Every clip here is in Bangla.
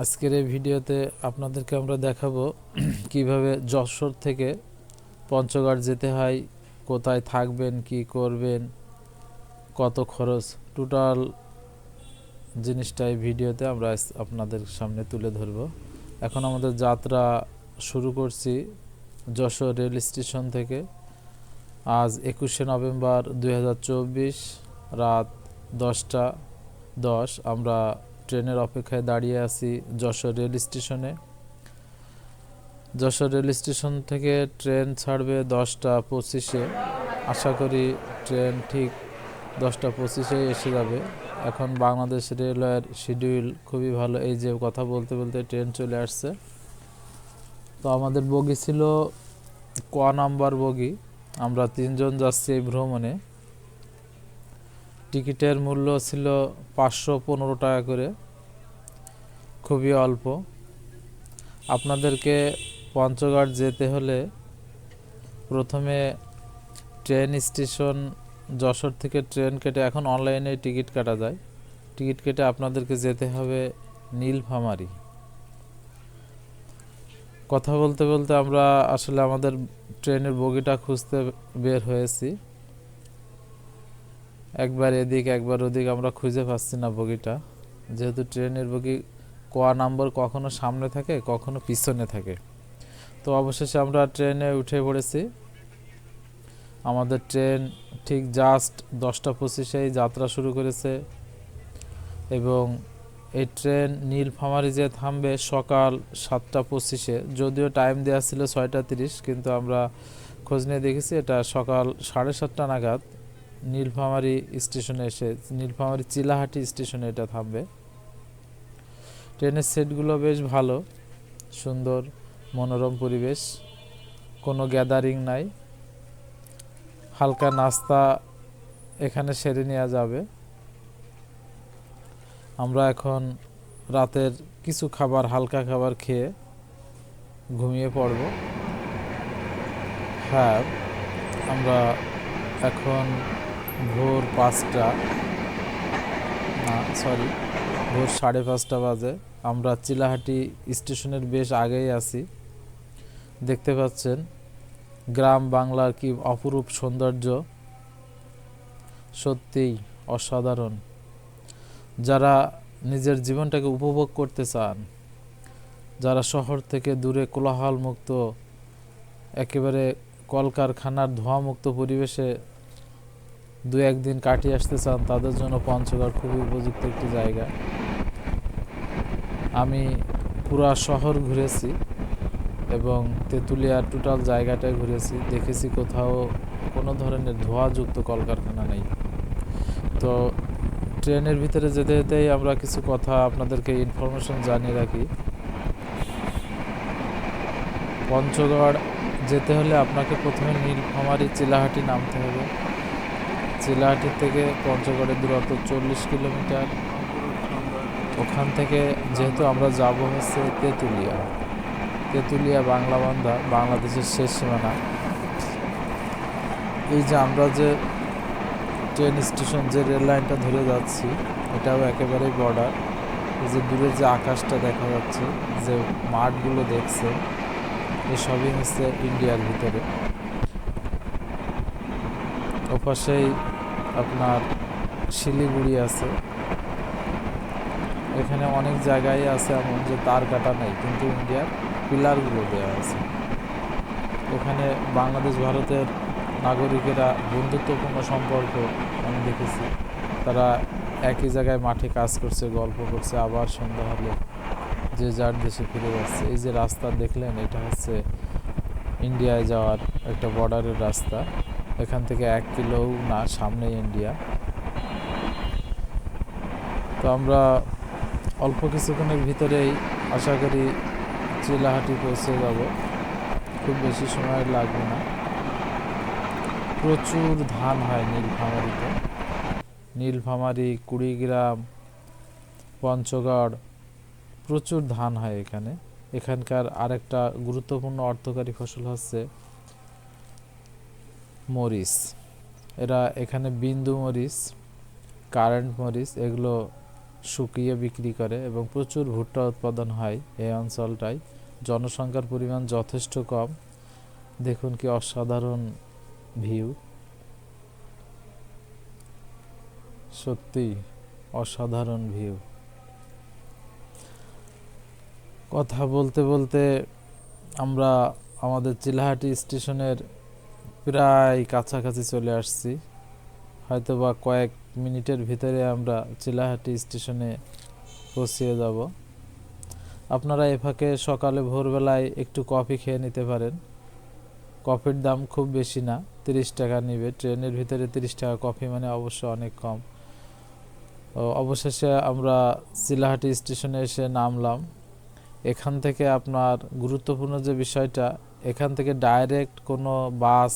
আজকের এই ভিডিওতে আপনাদেরকে আমরা দেখাবো কীভাবে যশোর থেকে পঞ্চগড় যেতে হয়, কোথায় থাকবেন, কি করবেন, কত খরচ। টোটাল জিনিসটা এই ভিডিওতে আমরা আপনাদের সামনে তুলে ধরব। এখন আমাদের যাত্রা শুরু করছি যশোর রেল স্টেশন থেকে। আজ একুশে নভেম্বর দু হাজার চব্বিশ রাত দশটা দশ। আমরা ট্রেনের অপেক্ষায় দাঁড়িয়ে আছি যশোর রেল স্টেশনে। যশোর রেল স্টেশন থেকে ট্রেন ছাড়বে দশটা পঁচিশে। আশা করি ট্রেন ঠিক দশটা পঁচিশে এসে যাবে। এখন বাংলাদেশ রেলওয়ের শিডিউল খুবই ভালো। এই যে কথা বলতে বলতে ট্রেন চলে আসছে। তো আমাদের বগি ছিল ক নাম্বার বগি। আমরা তিনজন যাচ্ছি এই ভ্রমণে। টিকিটের মূল্য ছিল পাঁচশো পনেরো টাকা করে। খুবই অল্প। আপনাদেরকে পঞ্চগড় যেতে হলে প্রথমে ট্রেন স্টেশন, যশোর থেকে ট্রেন কেটে, এখন অনলাইনে টিকিট কাটা যায়। টিকিট কেটে আপনাদেরকে যেতে হবে নীলফামারি। কথা বলতে বলতে আমরা আসলে আমাদের ট্রেনের বগিটা খুঁজতে বের হয়েছি। একবার এদিক, একবার ওদিক, আমরা খুঁজে পাচ্ছি না বগিটা। যেহেতু ট্রেনের বগি কোয়া নাম্বার কখনো সামনে থাকে, কখনো পিছনে থাকে। তো অবশেষে আমরা ট্রেনে উঠে পড়েছি। আমাদের ট্রেন ঠিক জাস্ট দশটা পঁচিশেই যাত্রা শুরু করেছে এবং এই ট্রেন নীলফামারি যে থামবে সকাল সাতটা পঁচিশে, যদিও টাইম দেওয়া ছিল ছয়টা তিরিশ, কিন্তু আমরা খোঁজ নিয়ে দেখেছি এটা সকাল সাড়ে সাতটা নাগাদ নীলফামারি স্টেশনে এসে নীলফামারি চিলাহাটি স্টেশনে এটা থামবে। ট্রেনের সেটগুলো বেশ ভালো, সুন্দর, মনোরম পরিবেশ, কোনো গ্যাদারিং নাই। হালকা নাস্তা এখানে সেরে নেওয়া যাবে। আমরা এখন রাতের কিছু খাবার, হালকা খাবার খেয়ে ঘুমিয়ে পড়ব। হ্যাঁ আমরা এখন ভোর পাঁচটা, না সরি ভোর সাড়ে পাঁচটা বাজে। আমরা চিলাহাটি স্টেশনের বেশ আগেই আছি। দেখতে পাচ্ছেন, গ্রাম বাংলার কি অপরূপ সৌন্দর্য। সত্যিই অসাধারণ। যারা নিজের জীবনটাকে উপভোগ করতে চান, যারা শহর থেকে দূরে কোলাহল মুক্ত একেবারে কলকারখানার ধোঁয়ামুক্ত পরিবেশে দু একদিন কাটিয়ে আসতে চান, তাদের জন্য পঞ্চগড় খুবই উপযুক্ত একটি জায়গা। আমি পুরা শহর ঘুরেছি এবং তেঁতুলিয়ার টোটাল জায়গাটায় ঘুরেছি। দেখেছি কোথাও কোনো ধরনের ধোঁয়াযুক্ত কলকারখানা নেই। তো ট্রেনের ভিতরে যেতে যেতেই আমরা কিছু কথা আপনাদেরকে ইনফরমেশন জানিয়ে রাখি। পঞ্চগড় যেতে হলে আপনাকে প্রথমে নীলফামারি চিলাহাটি নামতে হবে। চিলাহাটি থেকে পঞ্চগড়ের দূরত্ব চল্লিশ কিলোমিটার। ওখান থেকে যেহেতু আমরা যাব হচ্ছে তেঁতুলিয়া। তেঁতুলিয়া বাংলা বান্ধা, বাংলাদেশের শেষ সীমানা। এই যে আমরা যে ট্রেন স্টেশন যে রেল লাইনটা ধরে যাচ্ছি, এটাও একেবারেই বর্ডার এই যে দূরে যে আকাশটা দেখা যাচ্ছে, যে মাঠগুলো দেখছে, এসবই হচ্ছে ইন্ডিয়ার ভিতরে। ওপাশেই আপনার শিলিগুড়ি আছে। এখানে অনেক জায়গায় আছে এমন যে তার কাটা নেই, কিন্তু ইন্ডিয়ার পিলারগুলো দেওয়া আছে। এখানে বাংলাদেশ, ভারতের নাগরিকেরা বন্ধুত্বপূর্ণ সম্পর্ক আমি দেখেছি। তারা একই জায়গায় মাঠে কাজ করছে, গল্প করছে, আবার সন্ধ্যা হলে, যে যার দেশে ফিরে যাচ্ছে। এই যে রাস্তা দেখলেন, এটা হচ্ছে ইন্ডিয়ায় যাওয়ার একটা বর্ডারের রাস্তা। এখান থেকে এক কিলোও না সামনে ইন্ডিয়া। তো আমরা অল্প কিছুক্ষণের ভিতরেই আশা করি চিলাহাটি পৌঁছে যাব। খুব বেশি সময় লাগবে না। প্রচুর ধান হয় নীলফামারিতে। নীলফামারি, কুড়িগ্রাম, পঞ্চগড়, প্রচুর ধান হয় এখানে। এখানকার আরেকটা গুরুত্বপূর্ণ অর্থকারী ফসল হচ্ছে মরিচ। এরা এখানে বিন্দু মরিচ, কারেন্ট মরিচ, এগুলো শুকিয়ে বিক্রি করে এবং প্রচুর ভুট্টা উৎপাদন হয় এই অঞ্চলটায়। জনসংখ্যার পরিমাণ যথেষ্ট কম। দেখুন কি অসাধারণ ভিউ। সত্যি অসাধারণ ভিউ। কথা বলতে বলতে আমরা আমাদের চিলাহাটি স্টেশনের প্রায় কাছাকাছি চলে আসছি। হয়তো বা কয়েক মিনিটের ভিতরে আমরা চিলাহাটি স্টেশনে পৌঁছিয়ে যাব। আপনারা এ ফাঁকে সকালে ভোরবেলায় একটু কফি খেয়ে নিতে পারেন। কফির দাম খুব বেশি না, তিরিশ টাকা নেবে। ট্রেনের ভিতরে তিরিশ টাকা কফি মানে অবশ্য অনেক কম। অবশেষে আমরা চিলাহাটি স্টেশনে এসে নামলাম। এখান থেকে আপনার গুরুত্বপূর্ণ যে বিষয়টা, এখান থেকে ডাইরেক্ট কোনো বাস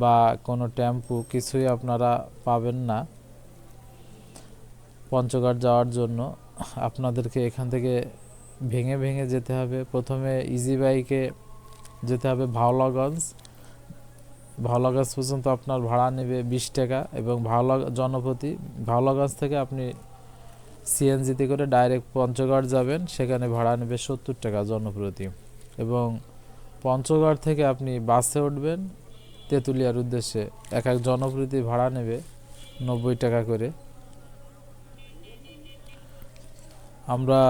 বা কোনো টেম্পু কিছুই আপনারা পাবেন না পঞ্চগড় যাওয়ার জন্য। আপনাদেরকে এখান থেকে ভেঙে ভেঙে যেতে হবে। প্রথমে ইজি বাইকে যেতে হবে ভাওলাগঞ্জ। ভাওলাগঞ্জ পর্যন্ত আপনার ভাড়া নেবে বিশ টাকা এবং ভাওলা জনপ্রতি ভাওলাগঞ্জ থেকে আপনি সিএনজিতে করে ডাইরেক্ট পঞ্চগড় যাবেন। সেখানে ভাড়া নেবে সত্তর টাকা জনপ্রতি এবং পঞ্চগড় থেকে আপনি বাসে উঠবেন। তেঁতুলিয়ার উদ্দেশ্যে এক এক জনপ্রতি ভাড়া নেবে নব্বই টাকা করে। আমরা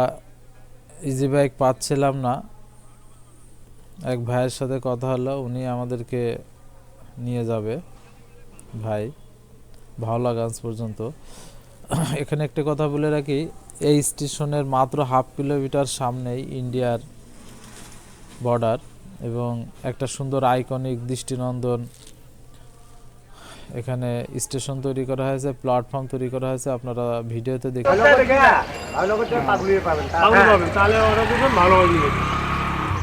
ইজি বাইক পাচ্ছিলাম না। এক ভাইয়ের সাথে কথা হলো, উনি আমাদেরকে নিয়ে যাবে। ভাই ভাওলাগঞ্জ পর্যন্ত। এখানে একটা কথা বলে রাখি, এই স্টেশনের মাত্র হাফ কিলোমিটার সামনেই ইন্ডিয়ার বর্ডার এবং একটা সুন্দর আইকনিক দৃষ্টিনন্দন এখানে স্টেশন তৈরি করা হয়েছে প্ল্যাটফর্ম তৈরি করা হয়েছে আপনারা ভিডিওতে দেখে ভালো করতে পাগলিয়ে পাবেন ভালো পাবেন তাহলে ওরা দুজন ভালো হবে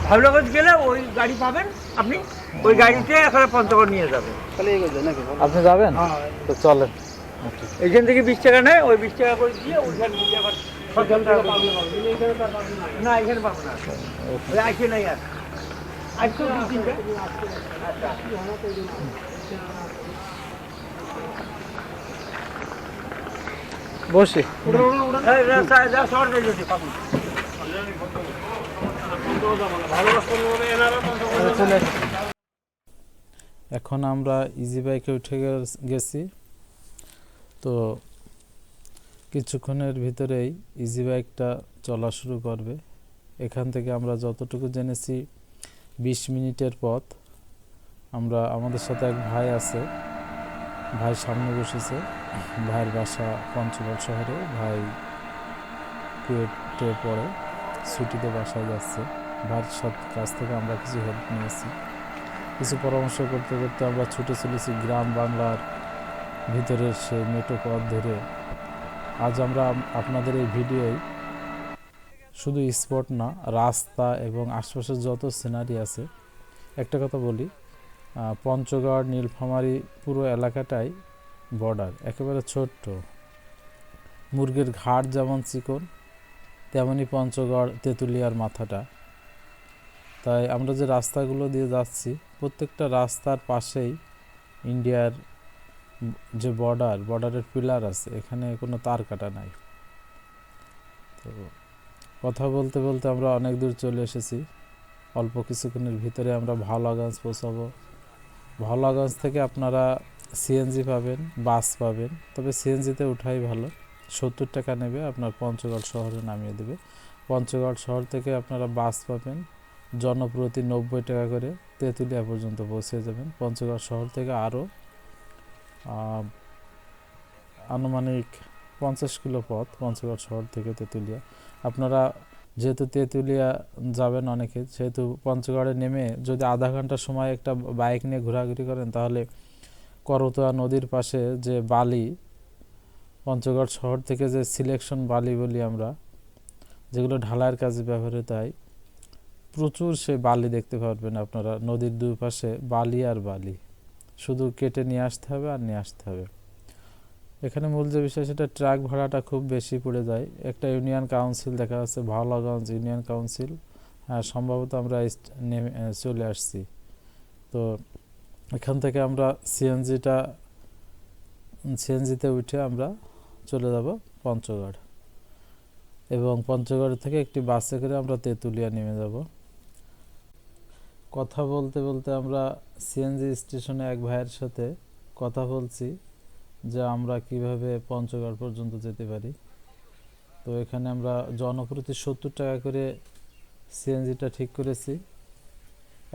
ভাবনগর গেলে ওই গাড়ি পাবেন আপনি ওই গাড়িতে এখানে পঞ্চগড় নিয়ে যাবেন। আপনি যাবেন? তো চলেন। এখান থেকে বিশ টাকা নেয় ওই বিশ টাকা করে দিয়ে ওইখানে আবার পাবেন। না এখানে পাবো না। ওই নাই আর। বসি। এখন আমরা ইজি বাইকে উঠে গেছি। তো কিছুক্ষণের ভিতরেই ইজি বাইকটা চলা শুরু করবে। এখান থেকে আমরা যতটুকু জেনেছি বিশ মিনিটের পথ। আমরা, আমাদের সাথে এক ভাই আছে। ভাই সামনে বসেছে। ভাইয়ের বাসা পঞ্চগড় শহরে। ভাই কুয়েটে পড়ে। ছুটিতে বাসায় যাচ্ছে। ভাইয়ের সাথে কাছ থেকে আমরা কিছু হেল্প নিয়েছি। কিছু পরামর্শ করতে করতে আমরা ছুটে চলেছি গ্রাম বাংলার ভিতরের সেই মেটো পথ ধরে। আজ আমরা আপনাদের এই ভিডিওয় শুধু স্পট না, রাস্তা এবং আশপাশের যত সিনারি আছে, একটা কথা বলি পঞ্চগড়, নীলফামারি পুরো এলাকাটাই বর্ডার একেবারে ছোট্ট। মুরগির ঘাট যেমন চিকন তেমনই পঞ্চগড়, তেঁতুলিয়ার মাথাটা। তাই আমরা যে রাস্তাগুলো দিয়ে যাচ্ছি, প্রত্যেকটা রাস্তার পাশেই ইন্ডিয়ার যে বর্ডার বর্ডারের পিলার আছে, এখানে কোনো তার কাটা নাই। তো কথা বলতে বলতে আমরা অনেক দূর চলে এসেছি। অল্প কিছুক্ষণের ভিতরে আমরা ভাওলাগঞ্জ পৌঁছাবো। ভাওলাগঞ্জ থেকে আপনারা সিএনজি পাবেন, বাস পাবেন। তবে সিএনজিতে উঠাই ভালো। সত্তর টাকা নেবে, আপনার পঞ্চগড় শহরে নামিয়ে দেবে। পঞ্চগড় শহর থেকে আপনারা বাস পাবেন। জনপ্রতি নব্বই টাকা করে তেঁতুলিয়া পর্যন্ত পৌঁছে যাবেন। পঞ্চগড় শহর থেকে আরও আনুমানিক পঞ্চাশ কিলো পথ পঞ্চগড় শহর থেকে তেঁতুলিয়া। আপনারা যেহেতু তেঁতুলিয়া যাবেন অনেকে, সেহেতু পঞ্চগড়ে নেমে যদি আধা ঘণ্টা সময় একটা বাইক নিয়ে ঘোরাঘুরি করেন, তাহলে করতোয়া নদীর পাশে যে বালি, পঞ্চগড় শহর থেকে যে সিলেকশন বালি বলি আমরা, যেগুলো ঢালাইয়ের কাজে ব্যবহৃত হয়, প্রচুর সে বালি দেখতে পারবেন আপনারা, নদীর দুই পাশে বালি আর বালি। শুধু কেটে নিয়ে আসতে হবে আর নিয়ে আসতে হবে। এখানে মূল যে বিষয় সেটা ট্রাক ভাড়াটা খুব বেশি পড়ে যায়। একটা ইউনিয়ন কাউন্সিল দেখা যাচ্ছে ভাওলাগঞ্জ ইউনিয়ন কাউন্সিল। হ্যাঁ সম্ভবত আমরা নেমে চলে আসছি। তো এখান থেকে আমরা সিএনজিটা সিএনজিতে উঠে আমরা চলে যাব পঞ্চগড়। এবং পঞ্চগড় থেকে একটি বাসে করে আমরা তেঁতুলিয়া নেমে যাব। কথা বলতে বলতে আমরা সিএনজি স্টেশনে এক ভাইয়ের সাথে কথা বলছি। যে আমরা কীভাবে পঞ্চগড় পর্যন্ত যেতে পারি। তো এখানে আমরা জনপ্রতি সত্তর টাকা করে সিএনজিটা ঠিক করেছি।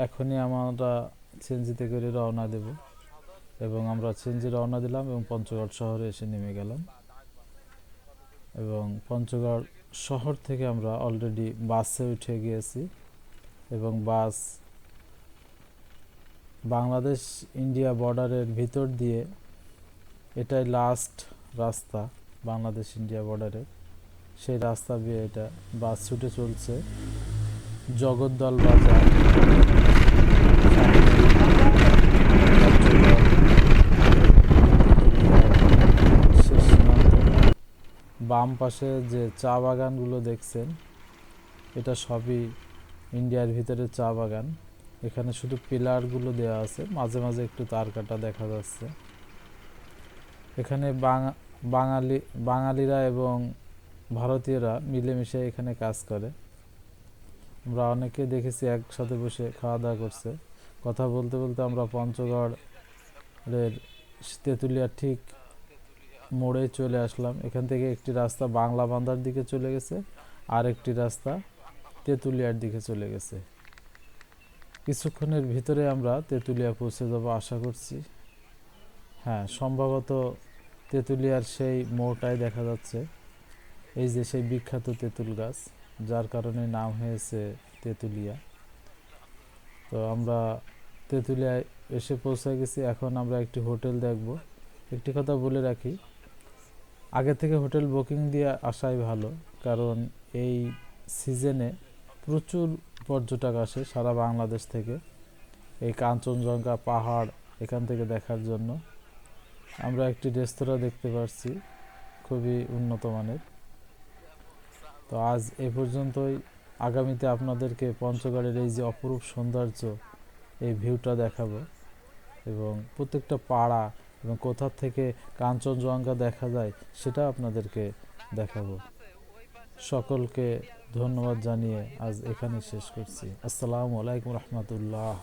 এখনই আমরা সিএনজিতে করে রওনা দেব এবং আমরা সিএনজি রওনা দিলাম এবং পঞ্চগড় শহরে এসে নেমে গেলাম। এবং পঞ্চগড় শহর থেকে আমরা অলরেডি বাসে উঠে গিয়েছি এবং বাস বাংলাদেশ ইন্ডিয়া বর্ডারের ভিতর দিয়ে এটাই লাস্ট রাস্তা বাংলাদেশ ইন্ডিয়া বর্ডারে সেই রাস্তা দিয়ে এটা বাস ছুটে চলছে। জগদ্দল বাজার বাম পাশে যে চা বাগানগুলো দেখছেন, এটা সবই ইন্ডিয়ার ভিতরে চা বাগান। এখানে শুধু পিলারগুলো দেওয়া আছে, মাঝে মাঝে একটু তার কাটা দেখা যাচ্ছে। এখানে বাঙা- বাঙালি, বাঙালিরা এবং ভারতীয়রা মিলেমিশে এখানে কাজ করে। আমরা অনেকে দেখেছি একসাথে বসে খাওয়া দাওয়া করছে। কথা বলতে বলতে আমরা পঞ্চগড়ের তেঁতুলিয়া ঠিক মোড়ে চলে আসলাম। এখান থেকে একটি রাস্তা বাংলা বান্দার দিকে চলে গেছে আর একটি রাস্তা তেঁতুলিয়ার দিকে চলে গেছে। কিছুক্ষণের ভিতরে আমরা তেঁতুলিয়া পৌঁছে যাব আশা করছি। হ্যাঁ সম্ভবত তেঁতুলিয়ার সেই মোড়টাই দেখা যাচ্ছে। এই যে সেই বিখ্যাত তেঁতুল গাছ, যার কারণে নাম হয়েছে তেঁতুলিয়া। তো আমরা তেঁতুলিয়ায় এসে পৌঁছে গেছি। এখন আমরা একটি হোটেল দেখব। একটি কথা বলে রাখি, আগে থেকে হোটেল বুকিং দিয়ে আসাই ভালো, কারণ এই সিজনে প্রচুর পর্যটক আসে সারা বাংলাদেশ থেকে। এই কাঞ্চনজঙ্ঘা পাহাড় এখান থেকে দেখার জন্য। আমরা একটি রেস্তোরাঁ দেখতে পাচ্ছি খুবই উন্নত মানের। তো আজ এ পর্যন্তই। আগামীতে আপনাদেরকে পঞ্চগড়ের এই যে অপরূপ সৌন্দর্য, এই ভিউটা দেখাবো এবং প্রত্যেকটা পাড়া এবং কোথা থেকে কাঞ্চনজঙ্ঘা দেখা যায় সেটা আপনাদেরকে দেখাবো। সকলকে ধন্যবাদ জানিয়ে আজ এখানে শেষ করছি। আসসালামু আলাইকুম রহমতুল্লাহ।